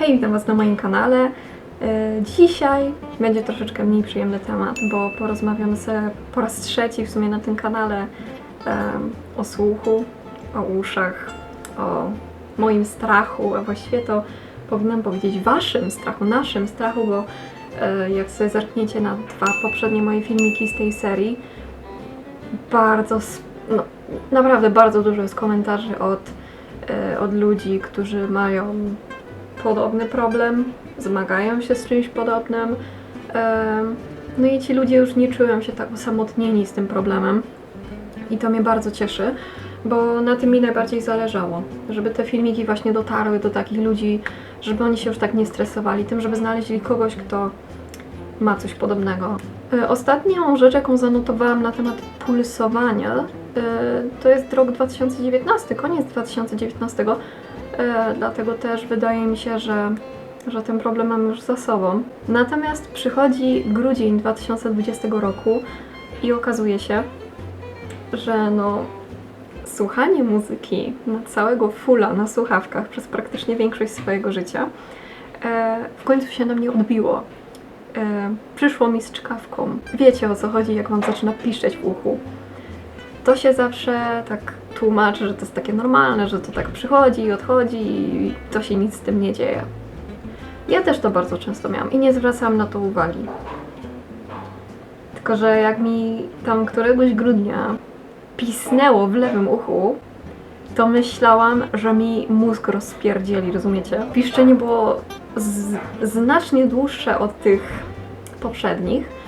Hej, witam Was na moim kanale. E, Dzisiaj będzie troszeczkę mniej przyjemny temat, bo porozmawiam sobie po raz trzeci w sumie na tym kanale em, o słuchu, o uszach, o moim strachu, a właściwie to powinnam powiedzieć Waszym strachu, naszym strachu, bo e, jak sobie zerkniecie na dwa poprzednie moje filmiki z tej serii, bardzo, no, naprawdę bardzo dużo jest komentarzy od, e, od ludzi, którzy mają podobny problem, zmagają się z czymś podobnym. No i ci ludzie już nie czują się tak osamotnieni z tym problemem. I to mnie bardzo cieszy, bo na tym mi najbardziej zależało. Żeby te filmiki właśnie dotarły do takich ludzi, żeby oni się już tak nie stresowali tym, żeby znaleźli kogoś, kto ma coś podobnego. E, Ostatnią rzecz, jaką zanotowałam na temat pulsowania, e, to jest rok 2019, koniec 2019. E, Dlatego też wydaje mi się, że, że ten problem mam już za sobą. Natomiast przychodzi grudzień 2020 roku i okazuje się, że no, słuchanie muzyki na całego fulla na słuchawkach przez praktycznie większość swojego życia e, w końcu się na mnie odbiło. E, przyszło mi z czkawką. Wiecie o co chodzi, jak wam zaczyna piszczeć w uchu. To się zawsze tak tłumaczy, że to jest takie normalne, że to tak przychodzi i odchodzi i to się nic z tym nie dzieje. Ja też to bardzo często miałam i nie zwracałam na to uwagi. Tylko, że jak mi tam któregoś grudnia pisnęło w lewym uchu, to myślałam, że mi mózg rozpierdzieli, rozumiecie? Piszczenie było znacznie dłuższe od tych poprzednich.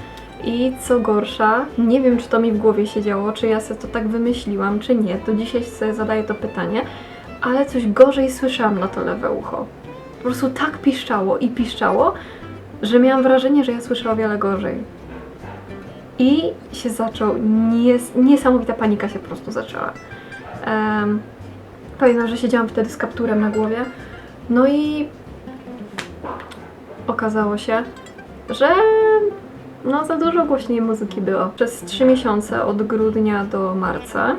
I co gorsza, nie wiem, czy to mi w głowie się działo, czy ja sobie to tak wymyśliłam, czy nie. To dzisiaj sobie zadaję to pytanie, ale coś gorzej słyszałam na to lewe ucho. Po prostu tak piszczało i piszczało, że miałam wrażenie, że ja słyszę o wiele gorzej. I się zaczął, nies- niesamowita panika się po prostu zaczęła. Um, pamiętam, że siedziałam wtedy z kapturem na głowie, no i okazało się, że no za dużo głośniej muzyki było. Przez trzy miesiące od grudnia do marca,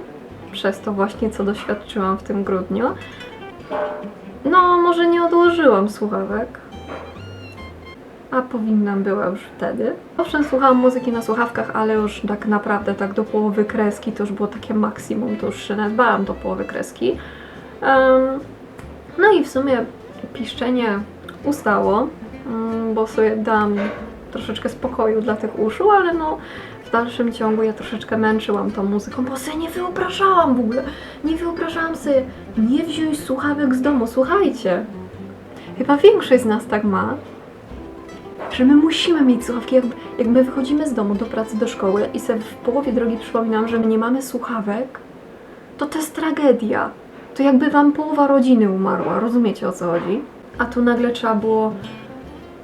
przez to właśnie co doświadczyłam w tym grudniu, no może nie odłożyłam słuchawek, a powinnam była już wtedy. Owszem, słuchałam muzyki na słuchawkach, ale już tak naprawdę tak do połowy kreski to już było takie maksimum, to już się nawet bałam do połowy kreski. Em, no i w sumie piszczenie ustało, mm, bo sobie dałam troszeczkę spokoju dla tych uszu, ale no w dalszym ciągu ja troszeczkę męczyłam tą muzyką, bo sobie nie wyobrażałam w ogóle, nie wyobrażałam sobie nie wziąć słuchawek z domu. Słuchajcie, chyba większość z nas tak ma, że my musimy mieć słuchawki. Jak, jak my wychodzimy z domu do pracy, do szkoły i sobie w połowie drogi przypominam, że my nie mamy słuchawek, to to jest tragedia. To jakby wam połowa rodziny umarła, rozumiecie o co chodzi? A tu nagle trzeba było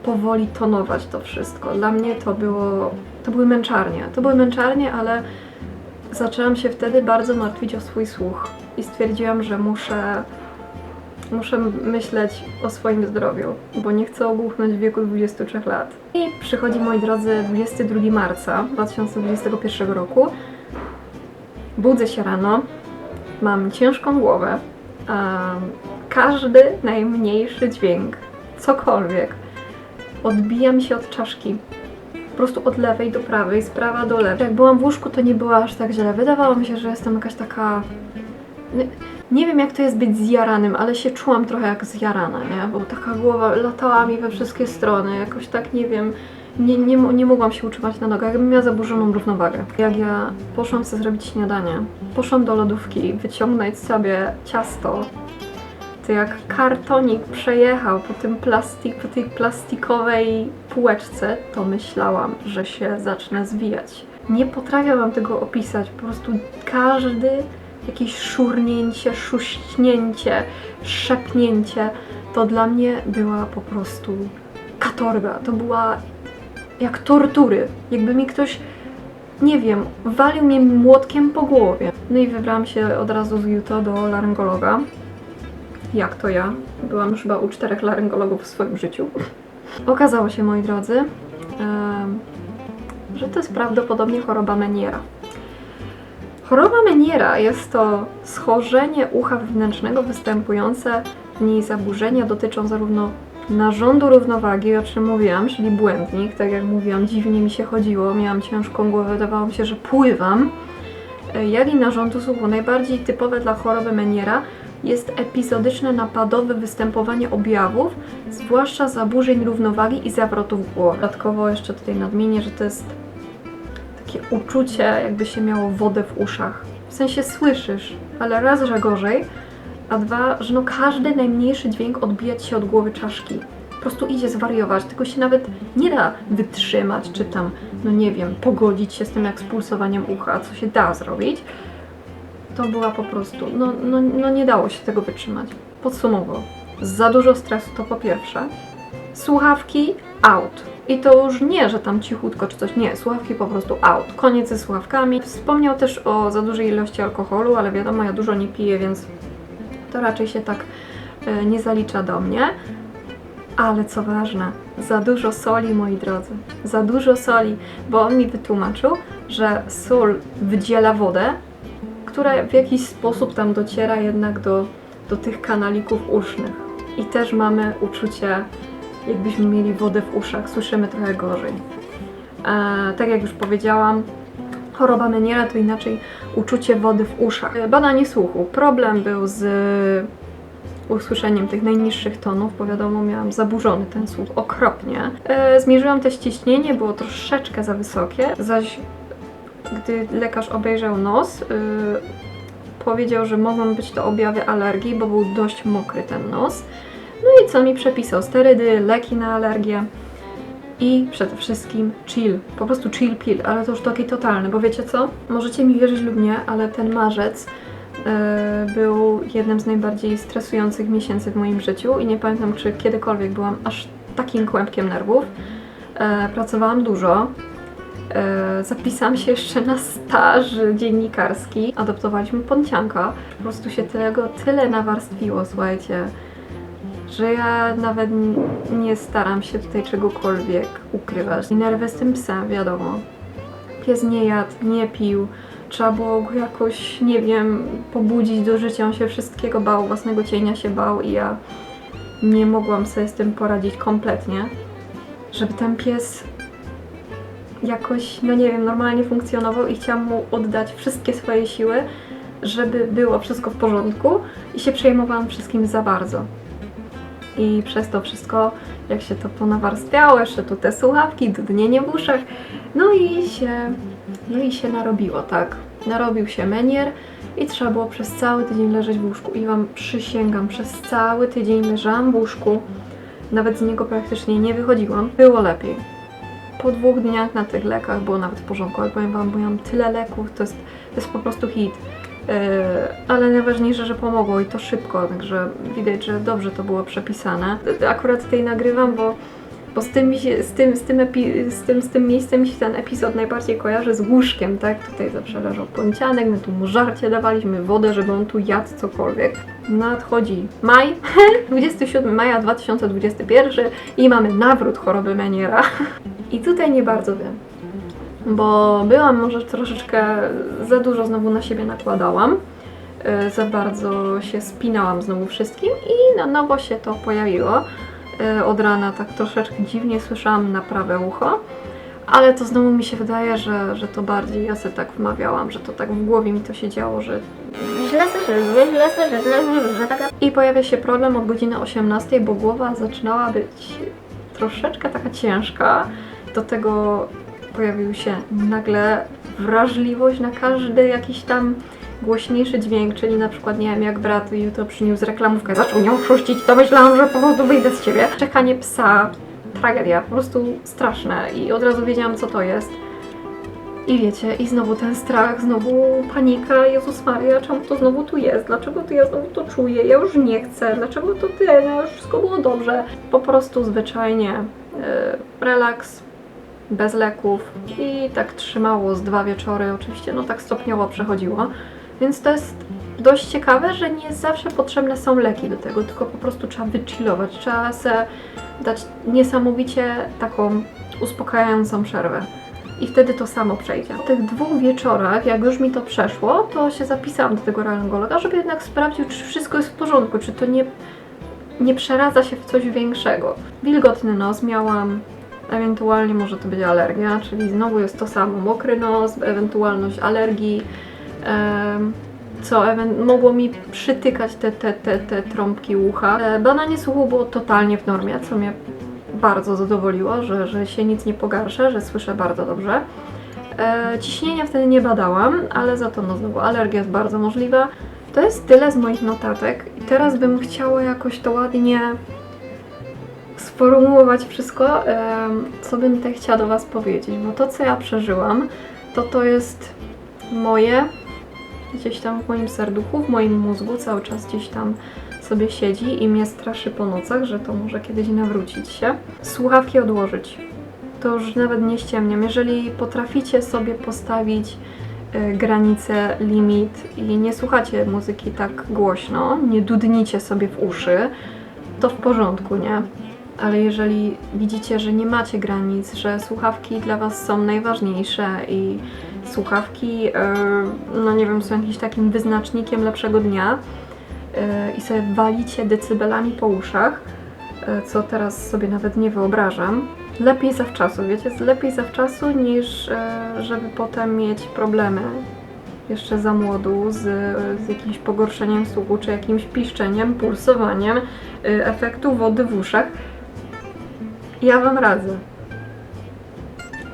powoli tonować to wszystko. Dla mnie to było, to były męczarnie. To były męczarnie, ale zaczęłam się wtedy bardzo martwić o swój słuch i stwierdziłam, że muszę, muszę myśleć o swoim zdrowiu, bo nie chcę ogłuchnąć w wieku 23 lat. I przychodzi, moi drodzy, 22 marca 2021 roku. Budzę się rano, mam ciężką głowę, każdy najmniejszy dźwięk, cokolwiek, odbija mi się od czaszki. Po prostu od lewej do prawej, z prawa do lewej. Jak byłam w łóżku, to nie było aż tak źle. Wydawało mi się, że jestem jakaś taka. Nie, wiem, jak to jest być zjaranym, ale się czułam trochę jak zjarana, nie? Bo taka głowa latała mi we wszystkie strony. Jakoś tak, nie wiem, nie, nie, nie mogłam się utrzymać na nogach, jakbym miała zaburzoną równowagę. Jak ja poszłam sobie zrobić śniadanie, poszłam do lodówki wyciągnąć sobie ciasto, to jak kartonik przejechał po, tym plastik, po tej plastikowej półeczce, to myślałam, że się zacznę zwijać. Nie potrafię wam tego opisać, po prostu każdy jakieś szurnięcie, szuśnięcie, szepnięcie, to dla mnie była po prostu katorga. To była jak tortury. Jakby mi ktoś, nie wiem, walił mnie młotkiem po głowie. No i wybrałam się od razu z Utah do laryngologa. Jak to ja? Byłam już chyba u czterech laryngologów w swoim życiu. Okazało się, moi drodzy, że to jest prawdopodobnie choroba Meniera. Choroba Meniera jest to schorzenie ucha wewnętrznego występujące w niej zaburzenia dotyczą zarówno narządu równowagi, o czym mówiłam, czyli błędnik. Tak jak mówiłam, dziwnie mi się chodziło, miałam ciężką głowę, wydawało mi się, że pływam. E, Jak i narządu słuchu, najbardziej typowe dla choroby Meniera jest epizodyczne napadowe występowanie objawów, zwłaszcza zaburzeń równowagi i zawrotów głowy. Dodatkowo jeszcze tutaj nadmienię, że to jest takie uczucie, jakby się miało wodę w uszach. W sensie słyszysz, ale raz, że gorzej, a dwa, że no każdy najmniejszy dźwięk odbija ci się od głowy czaszki. Po prostu idzie zwariować, tylko się nawet nie da wytrzymać, czy tam, no nie wiem, pogodzić się z tym jak z pulsowaniem ucha, co się da zrobić. To była po prostu, no, no, no nie dało się tego wytrzymać. Podsumowując, za dużo stresu to po pierwsze, słuchawki out. I to już nie, że tam cichutko czy coś, nie, słuchawki po prostu out. Koniec ze słuchawkami. Wspomniał też o za dużej ilości alkoholu, ale wiadomo, ja dużo nie piję, więc to raczej się tak e, nie zalicza do mnie. Ale co ważne, za dużo soli, moi drodzy. Za dużo soli, bo on mi wytłumaczył, że sól wydziela wodę, która w jakiś sposób tam dociera jednak do, do tych kanalików usznych. I też mamy uczucie, jakbyśmy mieli wodę w uszach, słyszymy trochę gorzej. E, tak jak już powiedziałam, choroba Meniera to inaczej uczucie wody w uszach. E, Badanie słuchu. Problem był z usłyszeniem tych najniższych tonów, bo wiadomo, miałam zaburzony ten słuch okropnie. E, zmierzyłam też ciśnienie, było troszeczkę za wysokie, zaś gdy lekarz obejrzał nos, y, powiedział, że mogą być to objawy alergii, bo był dość mokry ten nos. No i co mi przepisał? Sterydy, leki na alergię i przede wszystkim chill. Po prostu chill pill, ale to już taki totalny, bo wiecie co? Możecie mi wierzyć lub nie, ale ten marzec e, był jednym z najbardziej stresujących miesięcy w moim życiu i nie pamiętam, czy kiedykolwiek byłam aż takim kłębkiem nerwów. E, pracowałam dużo, E, zapisałam się jeszcze na staż dziennikarski. Adoptowaliśmy poncianka. Po prostu się tego tyle nawarstwiło, słuchajcie, że ja nawet nie staram się tutaj czegokolwiek ukrywać. Nerwy z tym psem, wiadomo. Pies nie jadł, nie pił. Trzeba było go jakoś, nie wiem, pobudzić do życia. On się wszystkiego bał, własnego cienia się bał i ja nie mogłam sobie z tym poradzić kompletnie. Żeby ten pies jakoś, no nie wiem, normalnie funkcjonował i chciałam mu oddać wszystkie swoje siły, żeby było wszystko w porządku i się przejmowałam wszystkim za bardzo. I przez to wszystko, jak się to ponawarstwiało, jeszcze tu te słuchawki, dudnienie w uszach, no i się, no i się narobiło, tak. Narobił się menier i trzeba było przez cały tydzień leżeć w łóżku. I Wam przysięgam, przez cały tydzień leżałam w łóżku, nawet z niego praktycznie nie wychodziłam. Było lepiej po dwóch dniach na tych lekach było nawet w porządku, ale powiem Wam, bo ja mam tyle leków, to jest, to jest po prostu hit. Yy, ale najważniejsze, że pomogło i to szybko, także widać, że dobrze to było przepisane. Akurat tutaj nagrywam, bo, bo z, tym, z, tym, z, tym epi, z, tym, z tym miejscem mi się ten epizod najbardziej kojarzy z łóżkiem, tak? Tutaj zawsze leżał poncianek, my tu mu żarcie dawaliśmy, wodę, żeby on tu jadł cokolwiek. Nadchodzi maj, 27 maja 2021 i mamy nawrót choroby Meniera. I tutaj nie bardzo wiem, bo byłam może troszeczkę za dużo znowu na siebie nakładałam. e, Za bardzo się spinałam znowu wszystkim i na nowo się to pojawiło. E, Od rana tak troszeczkę dziwnie słyszałam na prawe ucho, ale to znowu mi się wydaje, że, że to bardziej ja sobie tak wmawiałam, że to tak w głowie mi to się działo, że Źle słyszysz, źle słyszysz, źle i pojawia się problem od godziny 18, bo głowa zaczynała być troszeczkę taka ciężka. Do tego pojawił się nagle wrażliwość na każdy jakiś tam głośniejszy dźwięk, czyli na przykład, nie wiem, jak brat jutro przyniósł reklamówkę, zaczął nią chruścić, to myślałam, że po prostu wyjdę z ciebie. Czekanie psa, tragedia, po prostu straszne i od razu wiedziałam, co to jest. I wiecie, i znowu ten strach, znowu panika, Jezus Maria, czemu to znowu tu jest? Dlaczego to ja znowu to czuję? Ja już nie chcę, dlaczego to ty? No już wszystko było dobrze. Po prostu zwyczajnie yy, relaks, bez leków i tak trzymało z dwa wieczory, oczywiście, no tak stopniowo przechodziło. Więc to jest dość ciekawe, że nie zawsze potrzebne są leki do tego, tylko po prostu trzeba wychillować, trzeba se dać niesamowicie taką uspokajającą przerwę i wtedy to samo przejdzie. Po tych dwóch wieczorach, jak już mi to przeszło, to się zapisałam do tego laryngologa, żeby jednak sprawdził, czy wszystko jest w porządku, czy to nie, nie przeradza się w coś większego. Wilgotny nos miałam, ewentualnie może to być alergia, czyli znowu jest to samo, mokry nos, ewentualność alergii, co mogło mi przytykać te, te, te, te trąbki ucha. E, Badanie słuchu było totalnie w normie, co mnie bardzo zadowoliło, że, że się nic nie pogarsza, że słyszę bardzo dobrze. E, ciśnienia wtedy nie badałam, ale za to no znowu alergia jest bardzo możliwa. To jest tyle z moich notatek i teraz bym chciała jakoś to ładnie sformułować wszystko, co bym tutaj chciała do Was powiedzieć, bo to, co ja przeżyłam, to to jest moje, gdzieś tam w moim serduchu, w moim mózgu, cały czas gdzieś tam sobie siedzi i mnie straszy po nocach, że to może kiedyś nawrócić się. Słuchawki odłożyć. To już nawet nie ściemniam. Jeżeli potraficie sobie postawić y, granicę, limit i nie słuchacie muzyki tak głośno, nie dudnicie sobie w uszy, to w porządku, nie? Ale jeżeli widzicie, że nie macie granic, że słuchawki dla Was są najważniejsze i słuchawki, y, no nie wiem, są jakimś takim wyznacznikiem lepszego dnia y, i sobie walicie decybelami po uszach, y, co teraz sobie nawet nie wyobrażam, lepiej zawczasu, wiecie, lepiej zawczasu niż e, żeby potem mieć problemy jeszcze za młodu z, z jakimś pogorszeniem słuchu, czy jakimś piszczeniem, pulsowaniem, efektu wody w uszach. Ja Wam radzę.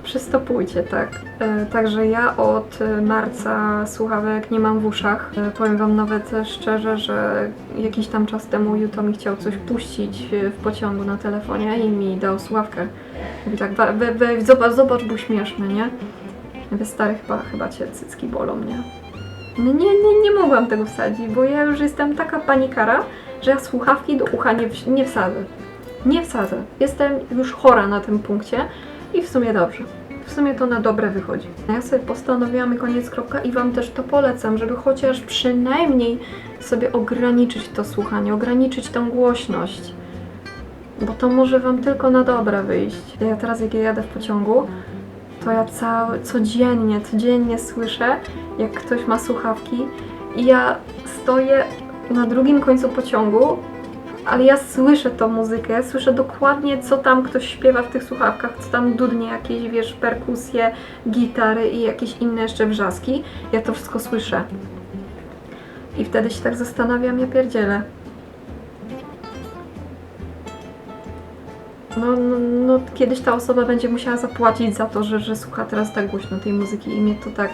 Przystopujcie, tak. E, Także ja od e, marca słuchawek nie mam w uszach. E, Powiem Wam nawet szczerze, że jakiś tam czas temu Juto mi chciał coś puścić e, w pociągu na telefonie i mi dał słuchawkę. Mówi tak, we, we, we, zobacz, zobacz, bo śmieszny, nie? Wy stary, chyba, chyba cię cycki bolą, nie? No nie, nie, nie mogłam tego wsadzić, bo ja już jestem taka panikara, że ja słuchawki do ucha nie, nie wsadzę. Nie wsadzę. Jestem już chora na tym punkcie i w sumie dobrze. W sumie to na dobre wychodzi. Ja sobie postanowiłam koniec kropka i Wam też to polecam, żeby chociaż przynajmniej sobie ograniczyć to słuchanie, ograniczyć tą głośność. Bo to może Wam tylko na dobre wyjść. Ja teraz jak ja jadę w pociągu, to ja cały, codziennie, codziennie słyszę, jak ktoś ma słuchawki i ja stoję na drugim końcu pociągu, ale ja słyszę tą muzykę, słyszę dokładnie, co tam ktoś śpiewa w tych słuchawkach, co tam dudnie, jakieś, wiesz, perkusje, gitary i jakieś inne jeszcze wrzaski. Ja to wszystko słyszę. I wtedy się tak zastanawiam, ja pierdzielę. No, no, no, kiedyś ta osoba będzie musiała zapłacić za to, że, że słucha teraz tak głośno tej muzyki i mnie to tak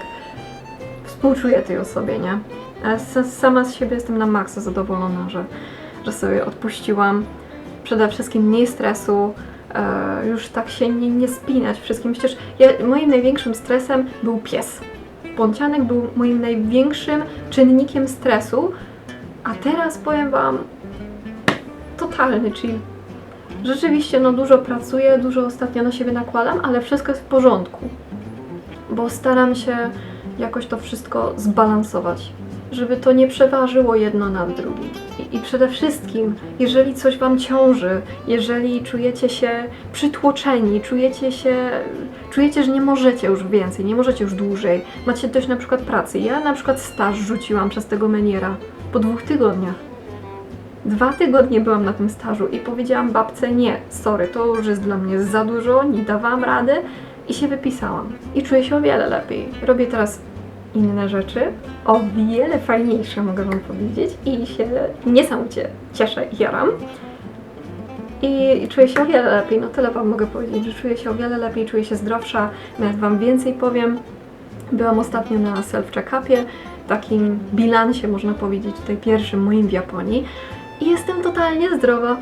współczuję tej osobie, nie? Sama z siebie jestem na maksa zadowolona, że, że sobie odpuściłam. Przede wszystkim mniej stresu, e, już tak się nie, nie spinać wszystkim. Przecież ja, moim największym stresem był pies. Bącianek był moim największym czynnikiem stresu, a teraz powiem Wam, totalny chill. Rzeczywiście, no dużo pracuję, dużo ostatnio na siebie nakładam, ale wszystko jest w porządku. Bo staram się jakoś to wszystko zbalansować, żeby to nie przeważyło jedno nad drugim. I, przede wszystkim, jeżeli coś Wam ciąży, jeżeli czujecie się przytłoczeni, czujecie się, czujecie, że nie możecie już więcej, nie możecie już dłużej, macie dość na przykład pracy. Ja na przykład staż rzuciłam przez tego meniera po dwóch tygodniach. Dwa tygodnie byłam na tym stażu i powiedziałam babce nie, sorry, to już jest dla mnie za dużo, nie dawałam rady i się wypisałam. I czuję się o wiele lepiej. Robię teraz inne rzeczy, o wiele fajniejsze mogę Wam powiedzieć i się niesamowicie cieszę i jaram. I czuję się o wiele lepiej, no tyle Wam mogę powiedzieć, że czuję się o wiele lepiej, czuję się zdrowsza, nawet Wam więcej powiem. Byłam ostatnio na self-check-upie, takim bilansie można powiedzieć, tutaj pierwszym moim w Japonii i jestem totalnie zdrowa.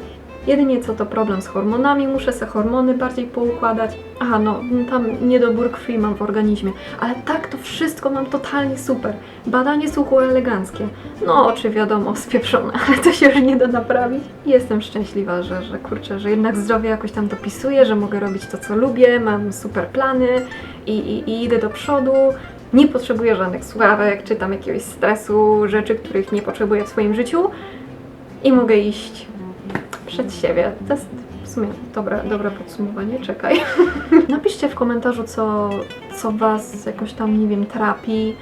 Jedynie co to problem z hormonami, muszę se hormony bardziej poukładać. Aha, no, tam niedobór krwi mam w organizmie, ale tak to wszystko mam totalnie super. Badanie słuchu eleganckie. No, oczy wiadomo, spieprzone, ale to się już nie da naprawić. Jestem szczęśliwa, że, że kurczę, że jednak zdrowie jakoś tam dopisuję, że mogę robić to, co lubię, mam super plany i, i, i idę do przodu. Nie potrzebuję żadnych sławek, czy tam jakiegoś stresu, rzeczy, których nie potrzebuję w swoim życiu i mogę iść przed siebie. To jest w sumie dobre, dobre podsumowanie, czekaj. Napiszcie w komentarzu, co, co Was jakoś tam, nie wiem, trapi,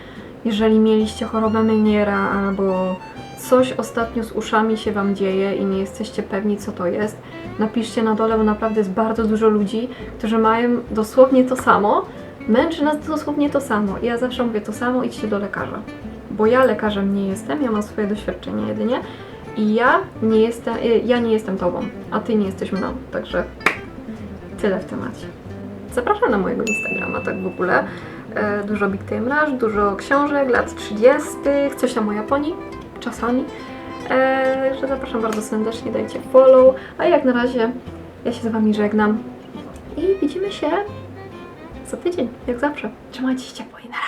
jeżeli mieliście chorobę Meniera albo coś ostatnio z uszami się Wam dzieje i nie jesteście pewni, co to jest, napiszcie na dole, bo naprawdę jest bardzo dużo ludzi, którzy mają dosłownie to samo. Męczy nas dosłownie to samo. Ja zawsze mówię to samo, idźcie do lekarza. Bo ja lekarzem nie jestem, ja mam swoje doświadczenie jedynie. I ja nie jestem, y, ja nie jestem tobą, a ty nie jesteś mną. Także tyle w temacie. Zapraszam na mojego Instagrama, tak w ogóle. E, dużo Big Time Rush, dużo książek, lat 30., coś tam o Japonii, czasami. E, że zapraszam bardzo serdecznie, dajcie follow. A jak na razie, ja się z Wami żegnam i widzimy się za tydzień, jak zawsze. Trzymajcie się ciepło i na razie.